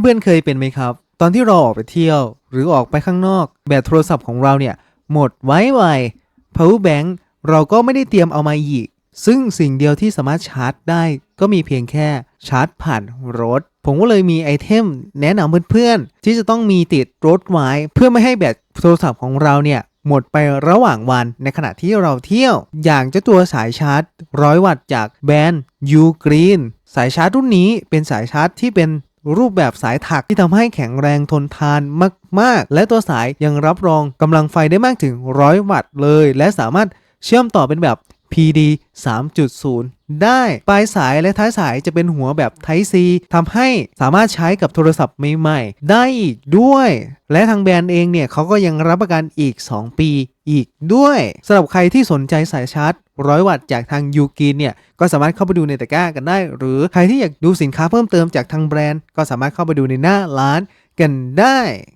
เพื่อนๆเคยเป็นไหมครับ ตอนที่เราออกไปเที่ยว หรือออกไปข้างนอก แบตโทรศัพท์ของเราเนี่ย หมดไว้ไว power bank เราก็ไม่ได้เตรียมเอามาอีก ซึ่งสิ่งเดียวที่สามารถชาร์จได้ ก็มีเพียงแค่ชาร์จผ่านรถ ผมก็เลยมีไอเทมแนะนำเพื่อนๆ ที่จะต้องมีติดรถไว้ เพื่อไม่ให้แบตโทรศัพท์ของเราเนี่ยหมดไประหว่างวันในขณะที่เราเที่ยว อย่างเจ้าตัวสายชาร์จ100วัตต์จากแบรนด์ U Green สายชาร์จรุ่นนี้เป็นสายชาร์จที่เป็น รูปแบบสายถักที่ทำให้แข็งแรงทนทานมาก ๆ และตัวสายยังรับรองกำลังไฟได้มากถึง 100 วัตต์เลย และสามารถเชื่อมต่อเป็นแบบ PD 3.0 ได้ปลายสายและท้ายสายจะเป็นหัวแบบ Type C ทำให้สามารถใช้กับโทรศัพท์ใหม่ๆ ได้อีกด้วย และทางแบรนด์เองเนี่ยเขาก็ยังรับประกันอีก 2 ปีอีกด้วยสำหรับใครที่สนใจสายชาร์จ100วัตต์จากทางยูกินเนี่ยก็สามารถเข้าไปดูในตะกร้ากันได้ หรือใครที่อยากดูสินค้าเพิ่มเติมจากทางแบรนด์ ก็สามารถเข้าไปดูในหน้าร้านกันได้